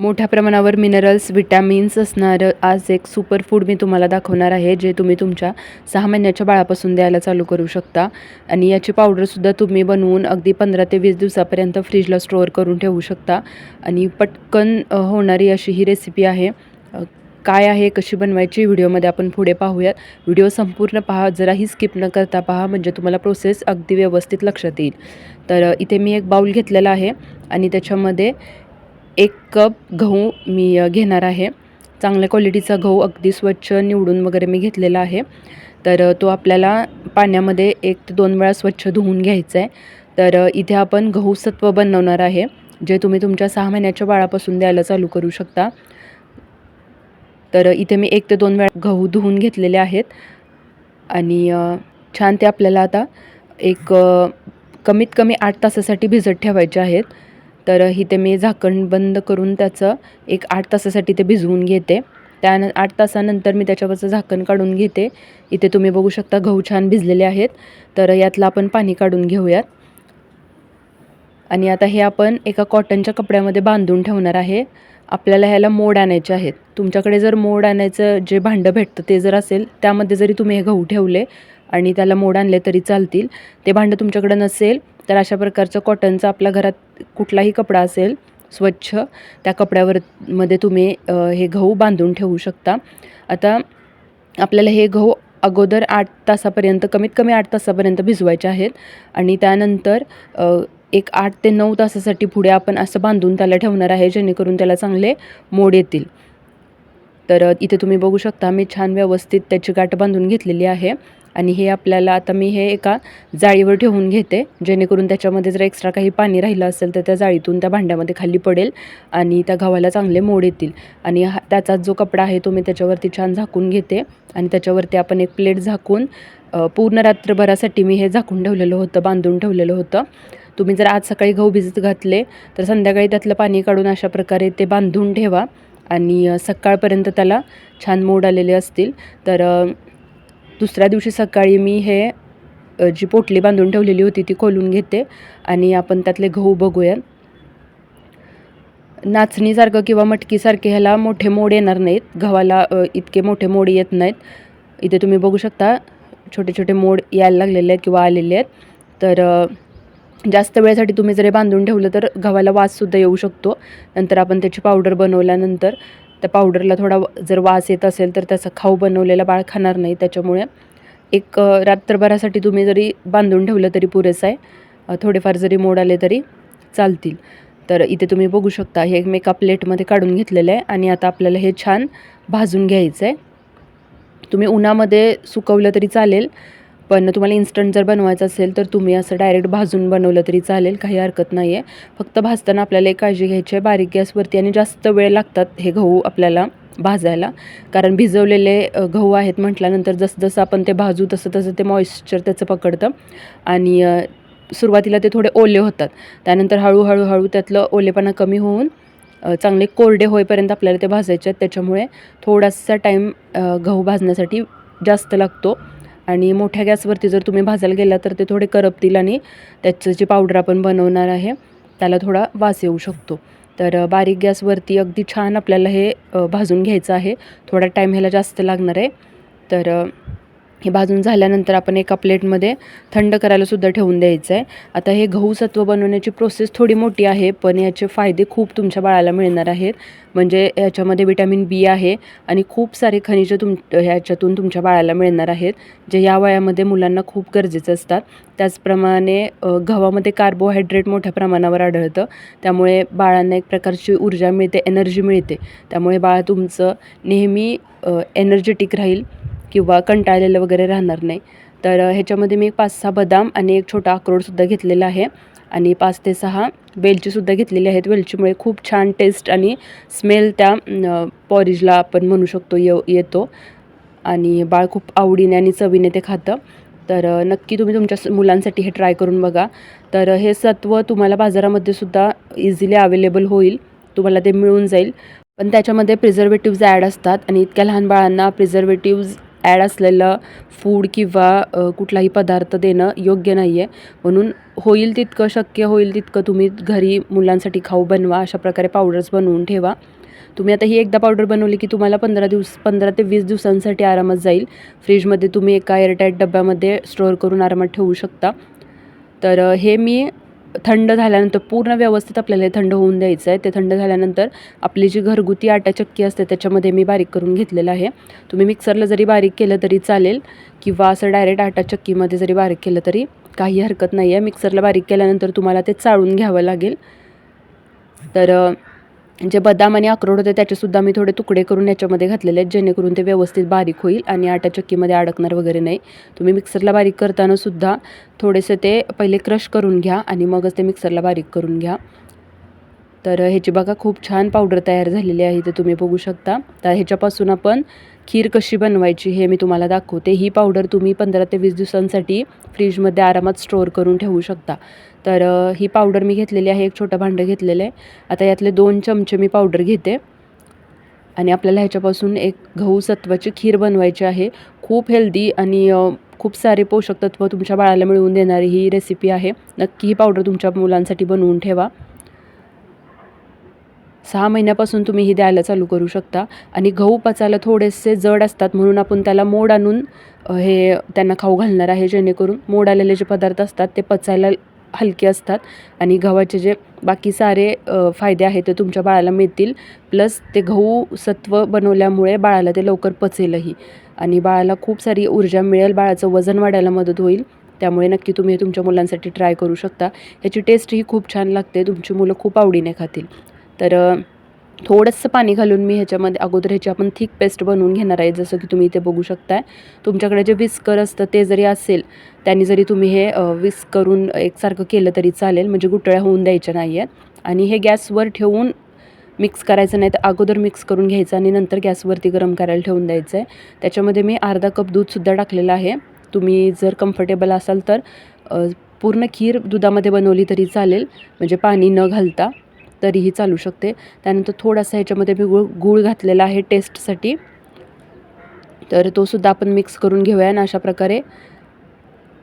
मोठ्या प्रमाणावर minerals vitamins असणारं आज एक सुपर फूड मी तुम्हाला दाखवणार आहे जे तुम्ही तुमच्या सहा महिन्याच्या बाळापासून द्यायला चालू करू शकता. आणि याची पावडरसुद्धा तुम्ही बनवून अगदी पंधरा ते वीस दिवसापर्यंत फ्रीजला स्टोअर करून ठेवू शकता. आणि पटकन होणारी अशी ही रेसिपी आहे. काय आहे कशी बनवायची व्हिडिओमध्ये आपण पुढे पाहूयात. व्हिडिओ संपूर्ण पहा जराही स्किप न करता पहा म्हणजे तुम्हाला प्रोसेस अगदी व्यवस्थित लक्षात येईल. तर इथे मी एक बाऊल घेतलेला आहे. आणि त्याच्यामध्ये एक कप गहू मी घेणार आहे. चांगल्या क्वालिटीचा गहू अगदी स्वच्छ निवडून वगैरे मी घेतलेला आहे. तर तो आपल्याला पाण्यामध्ये एक ते दोन वेळा स्वच्छ धुवून घ्यायचा आहे. तर इथे आपण गहू सत्व बनवणार आहे जे तुम्ही तुमच्या सहा महिन्याच्या बाळापासून द्यायला चालू करू शकता. तर इथे मी एक ते दोन वेळा गहू धुवून घेतलेले आहेत. आणि छान ते आपल्याला आता एक कमीत कमी आठ तासासाठी भिजत ठेवायचे आहेत. तर इथे मी झाकण बंद करून त्याचं एक आठ तासासाठी ते भिजवून घेते. त्या आठ तासानंतर मी त्याच्यावरचं झाकण काढून घेते. इथे तुम्ही बघू शकता गहू छान भिजलेले आहेत. तर यातलं आपण पाणी काढून घेऊयात. आणि आता हे आपण एका कॉटनच्या कपड्यामध्ये बांधून ठेवणार आहे. आपल्याला ह्याला मोड आणायचे आहेत. तुमच्याकडे जर मोड आणायचं जे भांडं भेटतं ते जर असेल त्यामध्ये जरी तुम्ही हे गहू ठेवले आणि त्याला मोड आणले तरी चालतील. ते भांडं तुमच्याकडे नसेल तर अशा प्रकारचं कॉटनचा आपल्या घरात कुठलाही कपडा असेल स्वच्छ त्या कपड्यावर मध्ये तुम्ही हे गहू बांधून ठेवू शकता. आता आपल्याला हे गहू अगोदर आठ तासापर्यंत कमीत कमी आठ तासापर्यंत भिजवायचे आहेत आणि त्यानंतर एक आठ ते नऊ तासासाठी पुढे आपण असं बांधून त्याला ठेवणार आहे जेणेकरून त्याला चांगले मोड येतील. तर इथे तुम्ही बघू शकता मी छान व्यवस्थित त्याची गाठ बांधून घेतलेली आहे. आणि हे आपल्याला आता मी हे एका जाळीवर ठेवून घेते. जेणेकरून त्याच्यामध्ये जर एक्स्ट्रा काही पाणी राहिलं असेल तर त्या जाळीतून त्या भांड्यामध्ये खाली पडेल आणि त्या गव्हाला चांगले मोड येतील. आणि हा त्याचा जो कपडा आहे तो मी त्याच्यावरती छान झाकून घेते. आणि त्याच्यावरती आपण एक प्लेट झाकून पूर्ण रात्रभरासाठी मी हे झाकून ठेवलेलं होतं बांधून ठेवलेलं होतं. तुम्ही जर आज सकाळी गहू भिजत घातले तर संध्याकाळी त्यातलं पाणी काढून अशा प्रकारे ते बांधून ठेवा. आणि सकाळपर्यंत त्याला छान मोड आलेले असतील. तर दुसऱ्या दिवशी सकाळी मी हे जी पोटली बांधून ठेवलेली होती ती खोलून घेते आणि आपण त्यातले गहू बघूया. नाचणीसारखं किंवा मटकीसारखे ह्याला मोठे मोड येणार नाहीत. गव्हाला इतके मोठे मोड येत नाहीत. इथे तुम्ही बघू शकता छोटे छोटे मोड यायला लागलेले आहेत किंवा आलेले आहेत. तर जास्त वेळेसाठी तुम्ही जर हे बांधून ठेवलं तर गव्हाला वाससुद्धा येऊ शकतो. नंतर आपण त्याची पावडर बनवल्यानंतर त्या पावडरला थोडा जर वास येत असेल तर त्याचा खाऊ बनवलेला बाळ खाणार नाही. त्याच्यामुळे एक रात्रभरासाठी तुम्ही जरी बांधून ठेवलं तरी पुरेसं आहे. थोडेफार जरी मोड आले तरी चालतील. तर इथे तुम्ही बघू शकता हे मी एका प्लेटमध्ये काढून घेतलेलं आहे आणि आता आपल्याला हे छान भाजून घ्यायचं आहे. तुम्ही उन्हामध्ये सुकवलं तरी चालेल. पण तुम्हाला इन्स्टंट जर बनवायचं असेल तर तुम्ही असं डायरेक्ट भाजून बनवलं तरी चालेल काही हरकत नाही आहे फक्त भाजताना आपल्याला एक काळजी घ्यायची आहे बारीक गॅसवरती आणि जास्त वेळ लागतात हे गहू आपल्याला भाजायला. कारण भिजवलेले गहू आहेत म्हटल्यानंतर जसं जसं आपण ते भाजू तसं तसं ते मॉइश्चर त्याचं पकडतं. आणि सुरुवातीला ते थोडे ओले होतात. त्यानंतर हळूहळू हळू त्यातलं ओलेपणा कमी होऊन चांगले कोरडे होईपर्यंत आपल्याला ते भाजायचे आहेत. त्याच्यामुळे थोडासा टाईम गहू भाजण्यासाठी जास्त लागतो. आणि मोठ्या गॅसवरती जर तुम्ही भाजायला गेला तर ते थोडे करपतील आणि त्याचं जे पावडर आपण बनवणार आहे त्याला थोडा वास येऊ शकतो. तर बारीक गॅसवरती अगदी छान आपल्याला हे भाजून घ्यायचं आहे. थोडा टाईम ह्याला जास्त लागणार आहे. तर हे भाजून झाल्यानंतर आपण एका प्लेटमध्ये थंड करायलासुद्धा ठेवून द्यायचं आहे. आता हे गहू सत्व बनवण्याची प्रोसेस थोडी मोठी आहे पण याचे फायदे खूप तुमच्या बाळाला मिळणार आहेत. म्हणजे याच्यामध्ये विटॅमिन बी आहे आणि खूप सारे खनिजं तुम ह्याच्यातून तुमच्या बाळाला मिळणार आहेत जे या वयामध्ये मुलांना खूप गरजेचं असतात. त्याचप्रमाणे गव्हामध्ये कार्बोहायड्रेट मोठ्या प्रमाणावर आढळतं. त्यामुळे बाळांना एक प्रकारची ऊर्जा मिळते एनर्जी मिळते. त्यामुळे बाळ तुमचं नेहमी एनर्जेटिक राहील. किंवा कंटाळलेलं वगैरे राहणार नाही. तर ह्याच्यामध्ये मी एक पाच सहा बदाम आणि एक छोटा अक्रोडसुद्धा घेतलेला आहे. आणि पाच ते सहा वेलचीसुद्धा घेतलेली आहेत. वेलचीमुळे खूप छान टेस्ट आणि स्मेल त्या पॉरिजला आपण म्हणू शकतो ये येतो. आणि बाळ खूप आवडीने आणि चवीने ते खातं. तर नक्की तुम्ही तुमच्या मुलांसाठी हे ट्राय करून बघा. तर हे सत्व तुम्हाला बाजारामध्ये सुद्धा इझिली अवेलेबल होईल. तुम्हाला ते मिळून जाईल. पण त्याच्यामध्ये प्रिझर्वेटिव्ज ॲड असतात आणि इतक्या लहान बाळांना प्रिझर्वेटिव्ज ॲड असलेलं फूड किंवा कुठलाही पदार्थ देणं योग्य नाही आहे म्हणून होईल तितकं शक्य होईल तितकं तुम्ही घरी मुलांसाठी खाऊ बनवा अशा प्रकारे पावडर्स बनवून ठेवा. तुम्ही आता ही एकदा पावडर बनवली की तुम्हाला पंधरा दिवस पंधरा ते वीस दिवसांसाठी आरामात जाईल. फ्रीजमध्ये तुम्ही एका एअरटाईट डब्यामध्ये स्टोअर करून आरामात ठेवू शकता. तर हे मी थंड झाल्यानंतर पूर्ण व्यवस्थित आपल्याला हे थंड होऊन द्यायचं आहे ते थंड झाल्यानंतर आपली जी घरगुती आटा चक्की असते त्याच्यामध्ये मी बारीक करून घेतलेलं आहे. तुम्ही मिक्सरला जरी बारीक केलं तरी चालेल किंवा असं डायरेक्ट आटा चक्कीमध्ये जरी बारीक केलं तरी काही हरकत नाही आहे मिक्सरला बारीक केल्यानंतर तुम्हाला ते चाळून घ्यावं लागेल. तर जे बदाम आणि अक्रोड होते त्याचेसुद्धा मी थोडे तुकडे करून याच्यामध्ये घातलेले आहेत जेणेकरून ते व्यवस्थित बारीक होईल आणि आटा चक्कीमध्ये अडकणार वगैरे नाही. तुम्ही मिक्सरला बारीक करतानासुद्धा थोडेसे ते पहिले क्रश करून घ्या आणि मगच ते मिक्सरला बारीक करून घ्या. तर ह्याची बघा खूप छान पावडर तयार झालेली आहे ते तुम्ही बघू शकता. तर ह्याच्यापासून आपण खीर कशी बनवायची हे मी तुम्हाला दाखवते. ही पावडर तुम्ही पंधरा ते वीस दिवसांसाठी फ्रीजमध्ये आरामात स्टोअर करून ठेवू शकता. तर ही पावडर मी घेतलेली आहे एक छोटं भांडं घेतलेलं आहे. आता यातले दोन चमचे मी पावडर घेते. आणि आपल्याला ह्याच्यापासून एक गहू सत्वाची खीर बनवायची आहे. खूप हेल्दी आणि खूप सारे पोषक तत्व तुमच्या बाळाला मिळवून देणारी ही रेसिपी आहे. नक्की ही पावडर तुमच्या मुलांसाठी बनवून ठेवा. सहा महिन्यापासून तुम्ही ही द्यायला चालू करू शकता. आणि गहू पचायला थोडेसे जड असतात म्हणून आपण त्याला मोड आणून हे त्यांना खाऊ घालणार आहे जेणेकरून मोड आलेले जे पदार्थ असतात ते पचायला हलके असतात. आणि गव्हाचे जे बाकी सारे फायदे आहेत ते तुमच्या बाळाला मिळतील. प्लस ते गहू सत्व बनवल्यामुळे बाळाला ते लवकर पचेलही. आणि बाळाला खूप सारी ऊर्जा मिळेल बाळाचं वजन वाढायला मदत होईल. त्यामुळे नक्की तुम्ही हे तुमच्या मुलांसाठी ट्राय करू शकता. ह्याची टेस्टही खूप छान लागते. तुमची मुलं खूप आवडीने खातील. तर थोडंसं पाणी घालून मी ह्याच्यामध्ये अगोदर ह्याची आपण थिक पेस्ट बनवून घेणार आहे. जसं की तुम्ही इथे बघू शकताय. तुमच्याकडे जे विस्कर असतं ते जरी असेल त्यांनी जरी तुम्ही हे विस्क करून एकसारखं केलं तरी चालेल. म्हणजे गुटळ्या होऊन द्यायच्या नाही आहेत आणि हे गॅसवर ठेवून मिक्स करायचं नाही तर अगोदर मिक्स करून घ्यायचं आणि नंतर गॅसवरती गरम करायला ठेवून द्यायचं आहे त्याच्यामध्ये मी अर्धा कप दूधसुद्धा टाकलेलं आहे. तुम्ही जर कम्फर्टेबल असाल तर पूर्ण खीर दुधामध्ये बनवली तरी चालेल. म्हणजे पाणी न घालता. तरीही चालू शकते. त्यानंतर थोडासा ह्याच्यामध्ये मी गुळ गूळ घातलेला आहे टेस्टसाठी. तर तो सुद्धा आपण मिक्स करून घेऊया आणि अशा प्रकारे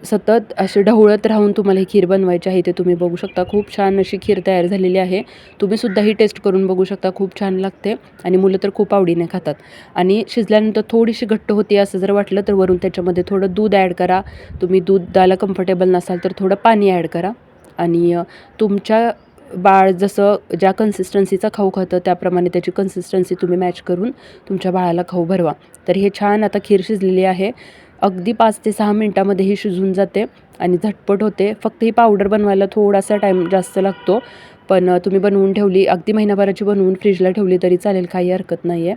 सतत असे ढवळत राहून तुम्हाला ही खीर बनवायची आहे ते तुम्ही बघू शकता. खूप छान अशी खीर तयार झालेली आहे. तुम्ही सुद्धा ही टेस्ट करून बघू शकता. खूप छान लागते आणि मुलं तर खूप आवडीने खातात. आणि शिजल्यानंतर थोडीशी घट्ट होती असं जर वाटलं तर वरून त्याच्यामध्ये थोडं दूध ॲड करा. तुम्ही दुधाला कम्फर्टेबल नसाल तर थोडं पाणी ॲड करा. आणि तुमच्या बाळ जसं ज्या कन्सिस्टन्सीचा खाऊ खातं त्याप्रमाणे त्याची कन्सिस्टन्सी तुम्ही मॅच करून तुमच्या बाळाला खाऊ भरवा. तर हे छान आता खीर शिजलेली आहे. अगदी पाच ते सहा मिनटामध्ये ही शिजून जाते आणि झटपट होते. फक्त ही पावडर बनवायला थोडासा टाईम जास्त लागतो. पण तुम्ही बनवून ठेवली अगदी महिनाभराची बनवून फ्रीजला ठेवली तरी चालेल काही हरकत नाही आहे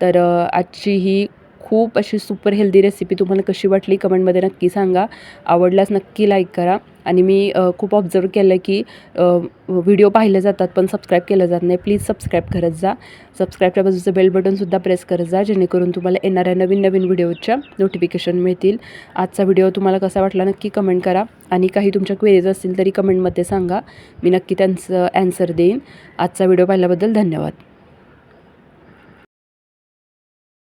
तर आजची ही खूप अशी सुपर हेल्दी रेसिपी तुम्हाला कशी वाटली कमेंटमध्ये नक्की सांगा. आवडल्यास नक्की लाईक करा. आणि मी खूप ऑब्झर्व केलं की व्हिडिओ पाहिले जातात पण सबस्क्राईब केलं जात नाही. प्लीज सबस्क्राईब करत जा. सबस्क्राईबच्या बाजूचं बेल बटनसुद्धा प्रेस करत जा जेणेकरून तुम्हाला येणाऱ्या नवीन नवीन व्हिडिओच्या नोटिफिकेशन मिळतील. आजचा व्हिडिओ तुम्हाला कसा वाटला नक्की कमेंट करा. आणि काही तुमच्या क्वेरीज असतील तरी कमेंटमध्ये सांगा. मी नक्की त्यांचं ॲन्सर देईन. आजचा व्हिडिओ पाहिल्याबद्दल धन्यवाद.